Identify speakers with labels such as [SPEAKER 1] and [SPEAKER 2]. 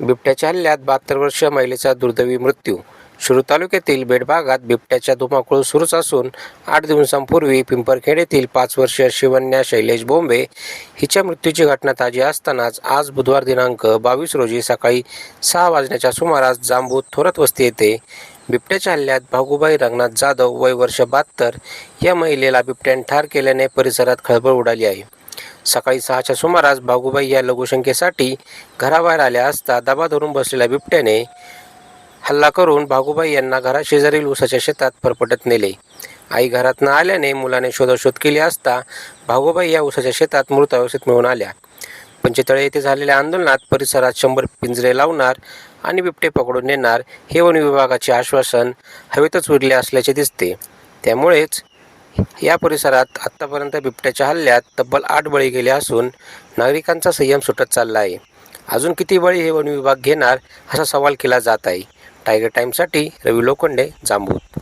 [SPEAKER 1] बिबट्याच्या हल्ल्यात बहात्तर वर्षीय महिलेचा दुर्दैवी मृत्यू. शिरूर तालुक्यातील बेड भागात बिबट्याच्या धुमाकूळ सुरूच असून आठ दिवसांपूर्वी पिंपरखेड येथील पाच वर्षीय शिवन्या शैलेश बोंबे हिच्या मृत्यूची घटना ताजी असतानाच आज बुधवार दिनांक बावीस रोजी सकाळी सहा वाजण्याच्या सुमारास जांबूत थोरत वस्ती येथे बिबट्याच्या हल्ल्यात भागुबाई रंगनाथ जाधव वय वर्ष बहात्तर या महिलेला बिबट्याने ठार केल्याने परिसरात खळबळ उडाली आहे. सकाळी सहाच्या सुमारास भागुबाई या लघुशंकेसाठी घराबाहेर आल्या असता दबा धरून बसलेल्या बिबट्याने हल्ला करून भागुबाई यांना घराशेजारील उसाच्या शेतात फरफटत नेले. आई घरात न आल्याने मुलाने शोधाशोध केली असता भागुबाई या उसाच्या शेतात मृत अवस्थेत मिळून आल्या. पंचतळे येथे झालेल्या आंदोलनात परिसरात शंभर पिंजरे लावणार आणि बिबटे पकडून नेणार हे वन विभागाचे आश्वासन हवेतच उरले असल्याचे दिसते. त्यामुळेच या परिसरात आत्तापर्यंत बिबट्याच्या हल्ल्यात तब्बल आठ बळी गेले असून नागरिकांचा संयम सुटत चालला आहे. अजून किती बळी हे वन विभाग घेणार असा सवाल केला जात आहे. टायगर टाईमसाठी रवी लोखंडे जांबूत